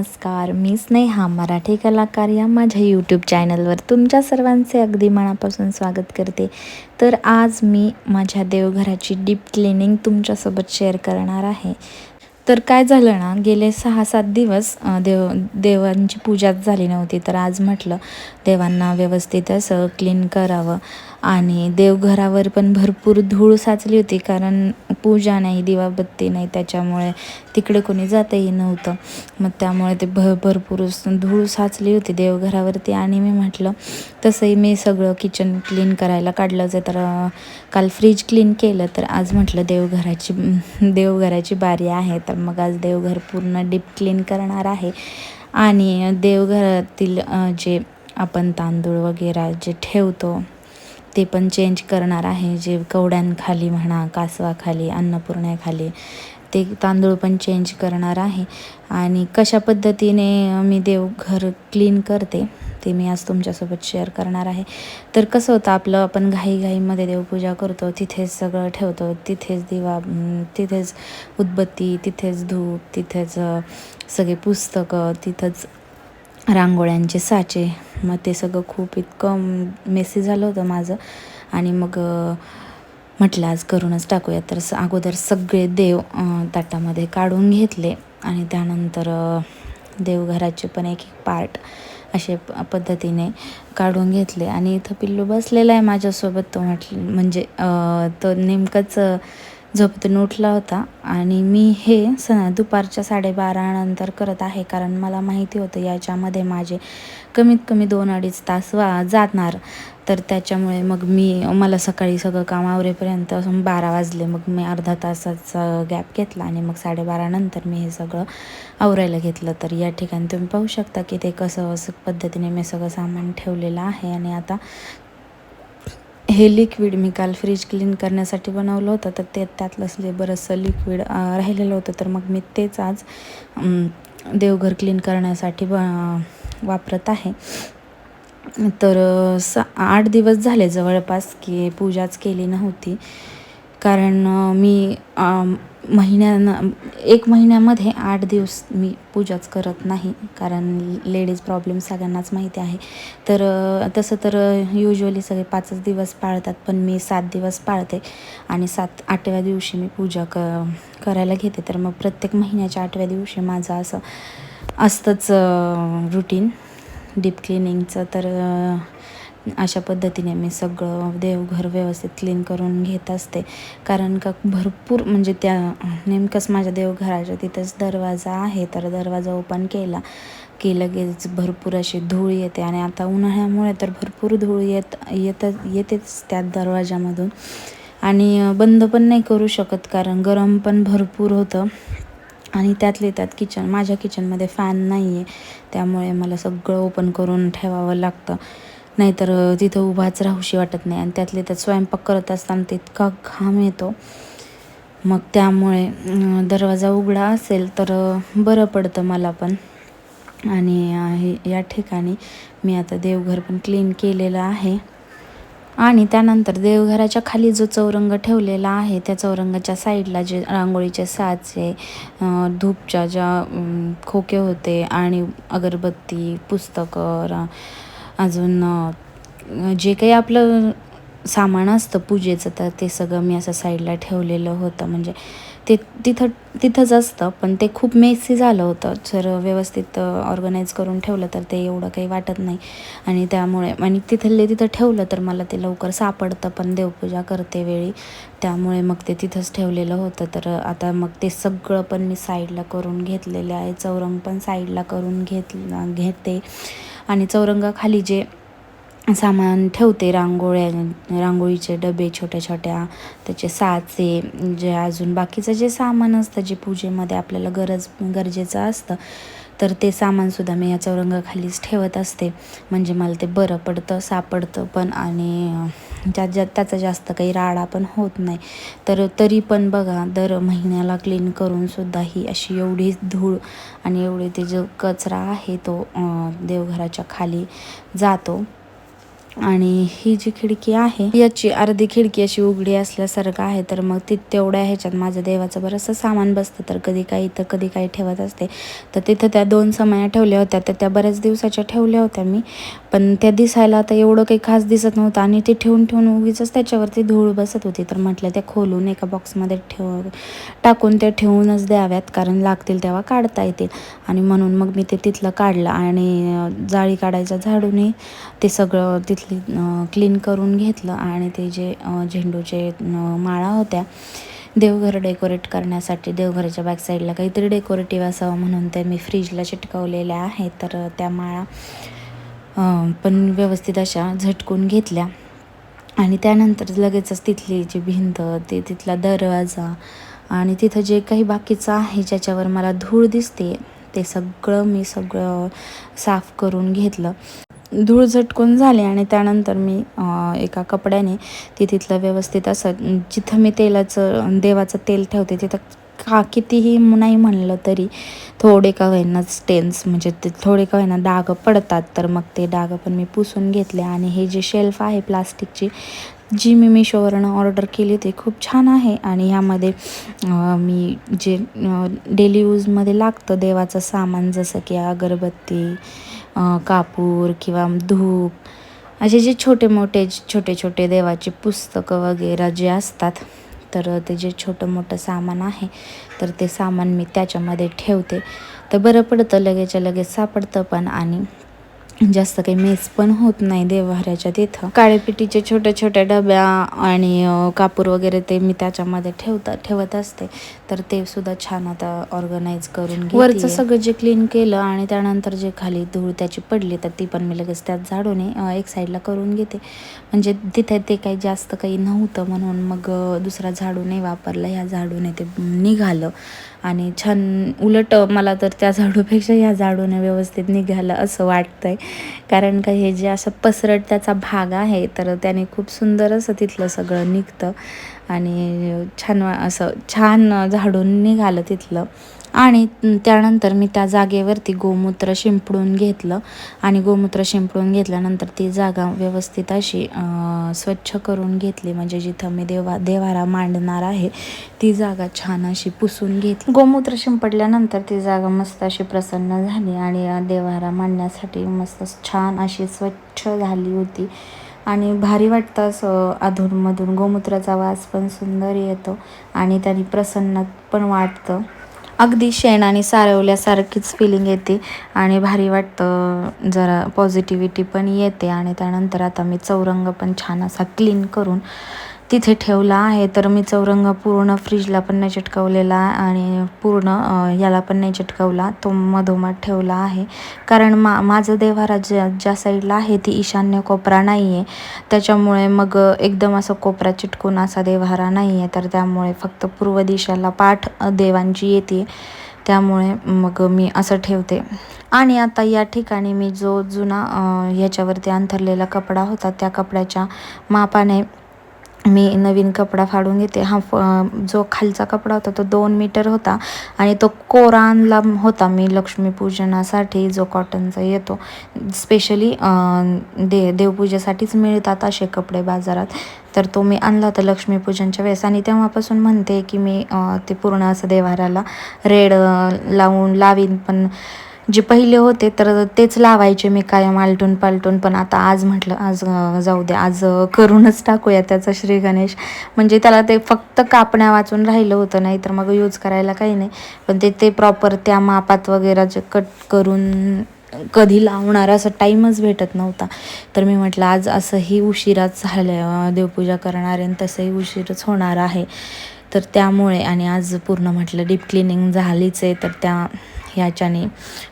नमस्कार मी स्नेहा मराठी कलाकार या माझ्या यूट्यूब चॅनलवर तुमच्या सर्वांचे अगदी मनापासून स्वागत करते. तर आज मी माझ्या देवघराची डीप क्लिनिंग तुमच्यासोबत शेअर करणार आहे. तर काय झालं ना गेले सहा सात दिवस देव देवांची पूजाच झाली नव्हती तर आज म्हटलं देवांना व्यवस्थित असं क्लीन करावं. आणि देवघरावर पण भरपूर धूळ साचली होती कारण पूजा नाही दिवाबत्ती नाही त्याच्यामुळे तिकडे कोणी जातही नव्हतं. मग त्यामुळे ते भ भरपूर धूळ साचली होती देवघरावरती आणि मी म्हटलं तसंही मी सगळं किचन क्लीन करायला काढलं जे तर काल फ्रीज क्लीन केलं तर आज म्हटलं देवघराची देवघराची बारी आहे तर मग आज देवघर पूर्ण डीप क्लीन करणार आहे. आणि देवघरातील जे आपण तांदूळ वगैरे जे ठेवतो ते पण चेंज करणार आहे. जे कवड्यांखाली म्हणा कासवाखाली अन्नपूर्ण्याखाली ते तांदूळ पण चेंज करणार आहे. आणि कशा पद्धतीने मी देवघर क्लीन करते ते मी आज तुमच्यासोबत शेअर करणार आहे. तर कसं होतं आपलं आपण घाईघाईमध्ये देवपूजा करतो तिथेच सगळं ठेवतो. तिथेच दिवा तिथेच उदबत्ती तिथेच धूप तिथेच सगळे पुस्तकं तिथंच रांगोळ्यांचे साचे. मग ते सगळं खूप इतकं मेसी झालं होतं माझं. आणि मग म्हटलं आज करूनच टाकूया तर स अगोदर सगळे देव ताटामध्ये काढून घेतले. आणि त्यानंतर देवघराचे पण एक एक पार्ट असे प पद्धतीने काढून घेतले. आणि इथं पिल्लू बसलेला आहे माझ्यासोबत. तो म्हटलं म्हणजे तो नेमकंच झोपेतून उठला होता आणि मी हे सण दुपारच्या साडेबारानंतर करत आहे कारण मला माहिती होतं याच्यामध्ये माझे कमीत कमी दोन अडीच तास वा जाणार. तर त्याच्यामुळे मग मी मला सकाळी सगळं काम आवरेपर्यंत बारा वाजले. मग मी अर्धा तासाचा गॅप घेतला आणि मग साडेबारानंतर मी हे सगळं आवरायला घेतलं. तर या ठिकाणी तुम्ही पाहू शकता की ते कसं असं पद्धतीने मी सगळं सामान ठेवलेलं आहे आणि आता हे लिक्विड मी काल फ्रीज क्लीन करण्यासाठी बनवलं होतं तर ते त्यातलंच जे बरंचसं लिक्विड राहिलेलं होतं तर मग मी तेच आज देवघर क्लीन करण्यासाठी ब वापरत आहे. तर स आठ दिवस झाले जवळपास की पूजाच केली नव्हती. कारण मी महिन्यानं एक महिन्यामध्ये आठ दिवस मी पूजाच करत नाही कारण लेडीज प्रॉब्लेम सगळ्यांनाच माहिती आहे. तर तसं तर युजली सगळे पाचच दिवस पाळतात पण मी सात दिवस पाळते आणि सात आठव्या दिवशी मी पूजा क करायला घेते. तर मग प्रत्येक महिन्याच्या आठव्या दिवशी माझं असं असतंच रुटीन डीप क्लिनिंगचं तर अशा पद्धतीने मी सगळं देवघर व्यवस्थित क्लीन करून घेत असते. कारण का भरपूर म्हणजे त्या नेमकंच माझ्या देवघराच्या तिथंच दरवाजा आहे. तर दरवाजा ओपन केला की लगेच भरपूर अशी धूळ येते. आणि आता उन्हाळ्यामुळे तर भरपूर धूळ येत येत येतेच त्या दरवाजामधून. आणि बंद पण नाही करू शकत कारण गरम पण भरपूर होतं. आणि त्यातले त्यात किचन माझ्या किचनमध्ये फॅन नाही आहे त्यामुळे मला सगळं ओपन करून ठेवावं लागतं. नाहीतर तिथं उभाच राहूशी वाटत नाही. आणि त्यातले त्यात स्वयंपाक करत असताना ते इतका घाम येतो. मग त्यामुळे दरवाजा उघडा असेल तर बरं पडतं मला पण. आणि हे- या ठिकाणी मी आता देवघर पण क्लीन केलेलं आहे. आणि त्यानंतर देवघराच्या खाली जो चौरंग ठेवलेला आहे त्या चौरंगाच्या साईडला जे रांगोळीचे साचे धूपच्या ज्या खोके होते आणि अगरबत्ती पुस्तकं रा अजून जे काही आपलं सामान असतं पूजेचं तर ते सगळं मी असं साईडला ठेवलेलं होतं. म्हणजे ते तिथं तिथंच असतं पण ते खूप मेसी झालं होतं. जर व्यवस्थित ऑर्गनाईज करून ठेवलं तर ते एवढं काही वाटत नाही. आणि त्यामुळे आणि तिथले तिथं ठेवलं तर मला ते लवकर सापडतं पण देवपूजा करते वेळी. त्यामुळे मग ते तिथंच ठेवलेलं होतं. तर आता मग ते सगळं पण मी साईडला करून घेतलेले आहे. चौरंग पण साईडला करून घेत घेते. आणि चौरंगाखाली जे सामान ठेवते रांगोळ्या रांगोळीचे डबे छोट्या छोट्या त्याचे साचे जे अजून बाकीचं जे सामान असतं जे पूजेमध्ये आपल्याला गरज गरजेचं असतं तर ते सामानसुद्धा मी या चौरंगाखालीच ठेवत असते. म्हणजे मला ते बरं पडतं सापडतं पण आणि ज्या ज्या त्याचा जास्त काही राडा पण होत नाही. तर तरी पण बघा दर महिन्याला क्लीन करूनसुद्धा ही अशी एवढी धूळ आणि एवढे ते जो कचरा आहे तो देवघराच्या खाली जातो. आणि ही जी खिडकी आहे याची अर्धी खिडकी अशी उघडी असल्यासारखं आहे तर मग ती तेवढ्या ह्याच्यात माझं देवाचं बरंचसं सामान बसतं. तर कधी काही तर कधी काही ठेवत असते. तर तिथं त्या दोन समया ठेवल्या होत्या. तर त्या बऱ्याच दिवसाच्या ठेवल्या होत्या मी. पण त्या दिसायला आता एवढं काही खास दिसत नव्हतं. आणि ते ठेवून ठेवून उगीच त्याच्यावरती धूळ बसत होती. तर म्हटलं त्या खोलून एका बॉक्समध्ये ठेव टाकून त्या ठेवूनच द्याव्यात. कारण लागतील तेव्हा काढता येतील. आणि म्हणून मग मी ते तिथलं काढलं. आणि जाळी काढायचं झाडूने ते सगळं तिथलं क्लीन करून घेतलं आणि ते जे झेंडूचे माळा होत्या देवघर डेकोरेट करण्यासाठी देवघराच्या बॅकसाईडला काहीतरी डेकोरेटिव्ह असावं म्हणून ते मी फ्रीजला चिटकवलेल्या आहेत. तर त्या माळा पण व्यवस्थित अशा झटकून घेतल्या. आणि त्यानंतर लगेचच तिथली जी भिंत ते तिथला दरवाजा आणि तिथं जे काही बाकीचं आहे ज्याच्यावर मला धूळ दिसते ते सगळं मी सगळं साफ करून घेतलं. धूळ झटकून झाली आणि त्यानंतर मी एका कपड्याने ती तिथलं व्यवस्थित असं जिथं मी तेलाचं देवाचं तेल ठेवते तिथं का कितीही नाही म्हणलं तरी थोडे का होईना स्टेन्स म्हणजे ते थोडे का होईना डाग पडतात. तर मग ते डाग पण मी पुसून घेतले आणि हे जे शेल्फ आहे प्लास्टिकची जी मी मिशोवरनं ऑर्डर केली ती खूप छान आहे. आणि ह्यामध्ये मी जे डेली यूजमध्ये लागतं देवाचं सामान जसं की अगरबत्ती कापूर किंवा धूप असे जे छोटे मोठे छोटे छोटे देवाचे पुस्तकं वगैरे जे असतात तर ते जे छोटं मोठं सामान आहे तर ते सामान मी त्याच्यामध्ये ठेवते. तर बरं पडतं लगेच्या लगेच सापडतं पण आणि जास्त काही मेस पण होत नाही देवहाऱ्याच्या तिथं. काळेपिटीचे छोट्या छोट्या डब्या आणि कापूर वगैरे ते मी त्याच्यामध्ये ठेवता ठेवत असते. तर ते सुद्धा छान आता ऑर्गनाईज करून वरचं सगळं जे क्लीन केलं आणि त्यानंतर जे खाली धूळ त्याची पडली तर ती पण मी लगेच त्यात झाडूने एक साईडला करून घेते. म्हणजे तिथे ते काही जास्त काही नव्हतं म्हणून मग दुसरा झाडू नाही वापरला. ह्या झाडूने ते निघालं. आणि छान उलट मला तर त्या झाडूपेक्षा ह्या झाडूने व्यवस्थित निघालं असं वाटतंय. कारण का हे जे असं पसरट त्याचा भाग आहे तर त्याने खूप सुंदर असं तिथलं सगळं निघतं. आणि छान असं छान झाडून निघालं तिथलं. आणि त्यानंतर मी त्या जागेवरती गोमूत्र शिंपडून घेतलं. आणि गोमूत्र शिंपडून घेतल्यानंतर ती जागा व्यवस्थित अशी स्वच्छ करून घेतली. म्हणजे जिथं मी देवा देवारा मांडणार आहे ती जागा छान अशी पुसून घेतली. गोमूत्र शिंपडल्यानंतर ती जागा मस्त अशी प्रसन्न झाली आणि देवारा मांडण्यासाठी मस्त छान अशी स्वच्छ झाली होती. आणि भारी वाटतं असं अधूनमधून गोमूत्राचा वास पण सुंदर येतो आणि त्यांनी प्रसन्न पण वाटतं. अगदी शेण आणि सारवल्यासारखीच फिलिंग येते आणि भारी वाटतं जरा पॉझिटिव्हिटी पण येते आणि त्यानंतर आता मी चौरंग पण छान असा क्लीन करून तिथे ठेवला आहे. तर मी चौरंग पूर्ण फ्रीजला पण नाही चिटकवलेला आणि पूर्ण याला पण नाही चिटकवला. तो मधोमध ठेवला आहे. कारण मा माझं देवारा ज्या ज्या साईडला आहे ती ईशान्य कोपरा नाही आहे त्याच्यामुळे मग एकदम असं कोपरा चिटकून असा देवहारा नाही आहे तर त्यामुळे फक्त पूर्व दिशेला पाठ देवांची येते. त्यामुळे मग मी असं ठेवते. आणि आता या ठिकाणी मी जो जुना ह्याच्यावरती अंथरलेला कपडा होता त्या कपड्याच्या मापाने मी नवीन कपडा फाडून घेते. हा जो खालचा कपडा होता तो दोन मीटर होता आणि तो कोरा आणला होता. मी लक्ष्मीपूजनासाठी जो कॉटनचा येतो स्पेशली दे देवपूजेसाठीच मिळतात असे कपडे बाजारात. तर तो मी आणला होता लक्ष्मीपूजनच्या वेळेस आणि तेव्हापासून म्हणते की मी ते पूर्ण असं देवाऱ्याला रेड लावून लावीन. पण जे पहिले होते तर तेच लावायचे मी कायम आलटून पालटून. पण आता आज म्हटलं आज जाऊ दे आज करूनच टाकूया त्याचा श्री गणेश. म्हणजे त्याला ते फक्त कापण्या वाचून राहिलं होतं नाही तर मग यूज करायला काही नाही. पण ते ते प्रॉपर त्या मापात वगैरे जे कट करून कधी लावणार असं टाईमच भेटत नव्हता. तर मी म्हटलं आज असंही उशिराच झालं देवपूजा करणार आणि तसंही उशीरच होणार आहे. तर त्यामुळे आणि आज पूर्ण म्हटलं डीप क्लिनिंग झालीच आहे तर त्या ह्याच्याने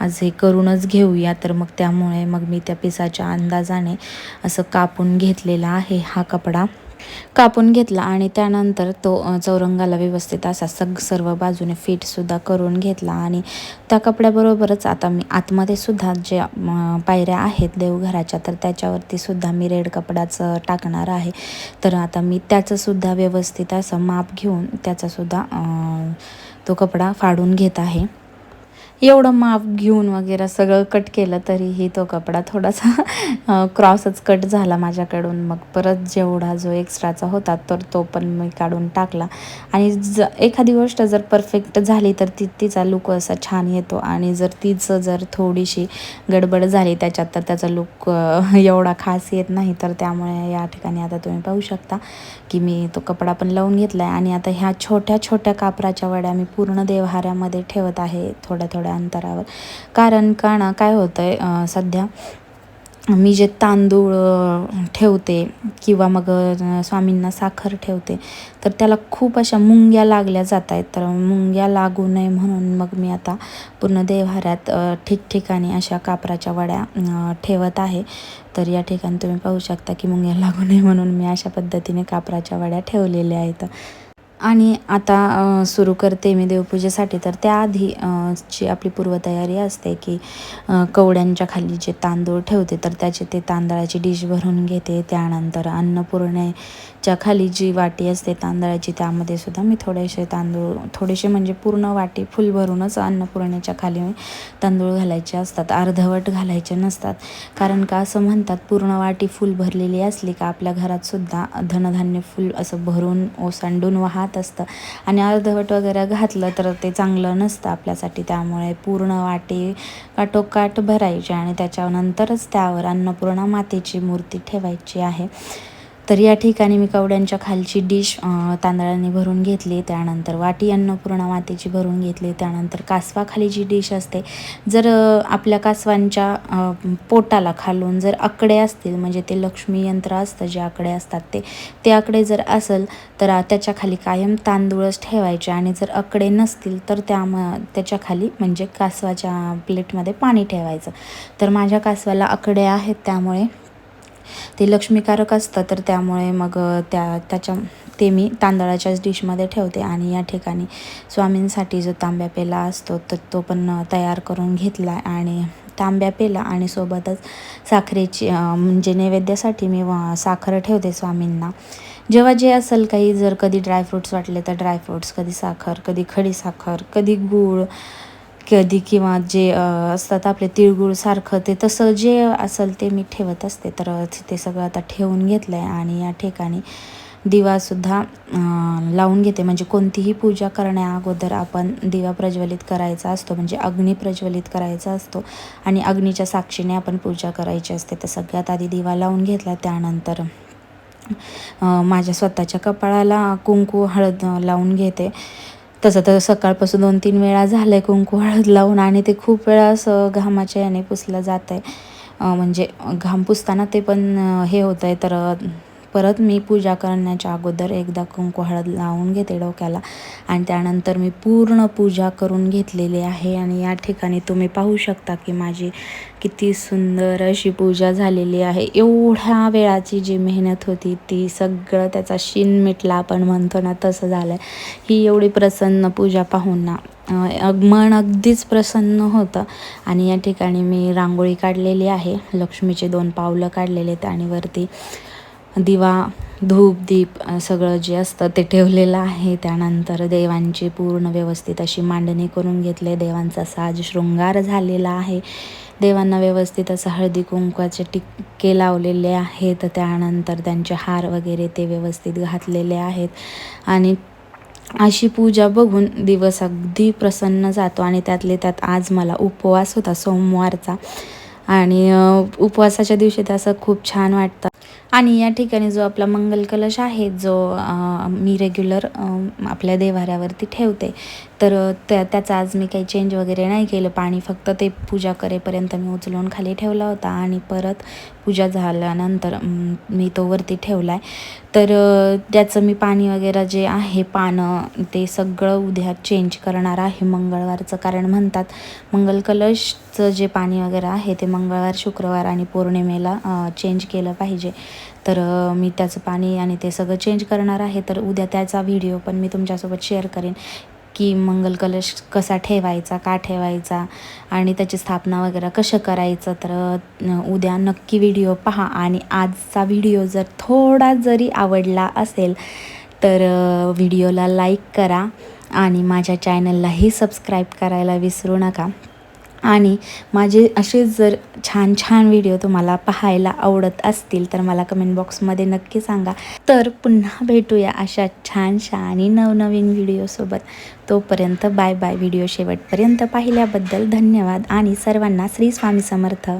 आज हे करूनच घेऊया. तर मग त्यामुळे मग मी त्या पिसाच्या अंदाजाने असं कापून घेतलेला आहे हा कपडा. कापून घेतला आणि त्यानंतर तो चौरंगाला व्यवस्थित असा सग सर्व बाजूने फिटसुद्धा करून घेतला आणि त्या कपड्याबरोबरच आता मी आतमध्ये सुद्धा ज्या पायऱ्या आहेत देवघराच्या तर त्याच्यावरती सुद्धा मी रेड कपड्याचं टाकणार आहे. तर आता मी त्याचंसुद्धा व्यवस्थित असं माप घेऊन त्याचासुद्धा तो कपडा फाडून घेत आहे. एवढं माप घेऊन वगैरे सगळं कट केलं तरीही तो कपडा थोडासा क्रॉसच कट झाला माझ्याकडून. मग परत जेवढा जो एक्स्ट्राचा होता तर तो पण मी काढून टाकला. आणि ज एखादी गोष्ट जर परफेक्ट झाली तर ती तिचा लुक असा छान येतो. आणि जर तिचं जर थोडीशी गडबड झाली त्याच्यात तर त्याचा लुक एवढा खास येत नाही. तर त्यामुळे या ठिकाणी आता तुम्ही पाहू शकता की मी तो कपडा पण लावून घेतला आहे आणि आता ह्या छोट्या छोट्या कापराच्या वड्या मी पूर्ण देवहाऱ्यामध्ये ठेवत आहे. थोड्या थोड्या अंतरावर. कारण का ना काय होतं आहे सध्या मी जे तांदूळ ठेवते किंवा मग स्वामींना साखर ठेवते तर त्याला खूप अशा मुंग्या लागल्या जात आहेत तर मुंग्या लागू नये म्हणून मग मी आता पूर्ण देवहाऱ्यात ठिकठिकाणी अशा कापराच्या वड्या ठेवत आहे. तर या ठिकाणी तुम्ही पाहू शकता की मुंग्या लागू नये म्हणून मी अशा पद्धतीने कापराच्या वड्या ठेवलेल्या आहेत. आणि आता सुरू करते मी देवपूजेसाठी. तर त्याआधी जी आपली पूर्वतयारी असते की कवड्यांच्या खाली जे तांदूळ ठेवते तर त्याचे ते तांदळाची डिश भरून घेते. त्यानंतर अन्नपूर्णेच्या खाली जी वाटी असते तांदळाची त्यामध्ये सुद्धा मी थोडेसे तांदूळ थोडेसे म्हणजे पूर्ण वाटी फुल भरूनच अन्नपूर्णेच्या खाली तांदूळ घालायचे असतात. अर्धवट घालायचे नसतात. कारण का असं म्हणतात पूर्ण वाटी फुल भरलेली असली का आपल्या घरातसुद्धा धनधान्य फुल असं भरून ओसांडून वाहत असतं. आणि अर्धवट वगैरे घातलं तर ते चांगलं नसतं आपल्यासाठी. त्यामुळे पूर्ण वाटी काटोकाट भरायची आणि त्याच्यानंतरच त्यावर अन्नपूर्णा मातेची मूर्ती ठेवायची आहे. तर या ठिकाणी मी कवड्यांच्या खालची डिश तांदळाने भरून घेतली त्यानंतर वाटी अन्नपूर्णा मातेची भरून घेतली त्यानंतर कासवाखाली जी डिश असते जर आपल्या कासवांच्या पोटाला खालून जर आकडे असतील म्हणजे ते लक्ष्मी यंत्र असतं जे आकडे असतात ते ते आकडे जर असेल तर त्याच्याखाली कायम तांदूळच ठेवायचे आणि जर आकडे नसतील तर त्या त्याच्याखाली म्हणजे कासवाच्या प्लेटमध्ये पाणी ठेवायचं. तर माझ्या कासवाला आकडे आहेत त्यामुळे ते लक्ष्मीकारक असतं तर त्यामुळे मग त्या त्याच्या ते मी तांदळाच्याच डिशमध्ये ठेवते आणि या ठिकाणी स्वामींसाठी जो तांब्या पेला असतो तर तो पण तयार करून घेतला आणि तांब्या पेला आणि सोबतच साखरेची म्हणजे नैवेद्यासाठी मी साखर ठेवते स्वामींना. जेव्हा जे असेल काही जर कधी ड्रायफ्रूट्स वाटले तर ड्रायफ्रूट्स कधी साखर कधी खडी साखर कधी गूळ कधी किंवा जे असतात आपले तिळगुळसारखं ते तसं जे असेल ते मी ठेवत असते. तर ते सगळं आता ठेवून घेतलं आहे आणि या ठिकाणी दिवासुद्धा लावून घेते. म्हणजे कोणतीही पूजा करण्या अगोदर आपण दिवा प्रज्वलित करायचा असतो म्हणजे अग्नी प्रज्वलित करायचा असतो आणि अग्नीच्या साक्षीने आपण पूजा करायची असते. तर सगळ्यात आधी दिवा लावून घेतला त्यानंतर माझ्या स्वतःच्या कपाळाला कुंकू हळद लावून घेते. तसं तर सकाळपासून दोन तीन वेळा झालं आहे कुंकू हळद लावून आणि ते खूप वेळा असं घामाच्या याने पुसलं जात आहे म्हणजे घाम पुसताना ते पण हे होतं आहे तर परत मी पूजा करण्याच्या अगोदर एकदा कुंकू हळद लावून घेते डोक्याला. आणि त्यानंतर मी पूर्ण पूजा करून घेतलेली आहे. आणि या ठिकाणी तुम्ही पाहू शकता की माझी किती सुंदर अशी पूजा झालेली आहे. एवढ्या वेळाची जी मेहनत होती ती सगळं त्याचा शिन मिटला आपण म्हणतो ना तसं झालं ही एवढी प्रसन्न पूजा पाहून ना मन अगदीच प्रसन्न होतं. आणि या ठिकाणी मी रांगोळी काढलेली आहे. लक्ष्मीचे दोन पावलं काढलेले आहेत आणि वरती दिवा धूप दीप सगळं जे असतं ते ठेवलेलं आहे. त्यानंतर देवांची पूर्ण व्यवस्थित अशी मांडणी करून घेतले. देवांचा साज शृंगार झालेला आहे. देवांना व्यवस्थित असं हळदी कुंकवाचे टिक्के लावलेले आहेत. त्यानंतर त्यांचे हार वगैरे ते व्यवस्थित घातलेले आहेत. आणि अशी पूजा बघून दिवस अगदी प्रसन्न जातो. आणि त्यातले त्यात आज मला उपवास होता सोमवारचा. आणि उपवासाच्या दिवशी तर असं खूप छान वाटतं. आणि या ठिकाणी जो आपला मंगल कलश आहे जो मी रेग्युलर आपल्या देवाऱ्यावरती ठेवते. तर त्या त्याचा आज मी काही चेंज वगैरे नाही केलं. पाणी फक्त ते पूजा करेपर्यंत मी उचलून खाली ठेवला होता आणि परत पूजा झाल्यानंतर मी तो वरती ठेवला आहे तर त्याचं मी पाणी वगैरे जे आहे पानं ते सगळं उद्या चेंज करणार आहे मंगळवारचं. कारण म्हणतात मंगल कलशचं जे पाणी वगैरे आहे ते मंगळवार शुक्रवार आणि पौर्णिमेला चेंज केलं पाहिजे. तर मी त्याचं पाणी आणि ते सगळं चेंज करणार आहे. तर उद्या त्याचा व्हिडिओ पण मी तुमच्यासोबत शेअर करेन की मंगल कलश कसा ठेवायचा का ठेवायचा आणि त्याची स्थापना वगैरे कसं करायचं. तर उद्या नक्की व्हिडिओ पहा आणि आजचा व्हिडिओ जर थोडा जरी आवडला असेल तर व्हिडिओला लाईक करा आणि माझ्या चॅनललाही सबस्क्राईब करायला विसरू नका. आणि माझे असे जर छान छान व्हिडिओ तुम्हाला पाहायला आवडत असतील तर मला कमेंट बॉक्समध्ये नक्की सांगा. तर पुन्हा भेटूया अशा छानशा आणि नवनवीन व्हिडिओसोबत तोपर्यंत बाय बाय व्हिडिओ शेवटपर्यंत पाहिल्याबद्दल धन्यवाद आणि सर्वांना श्री स्वामी समर्थ.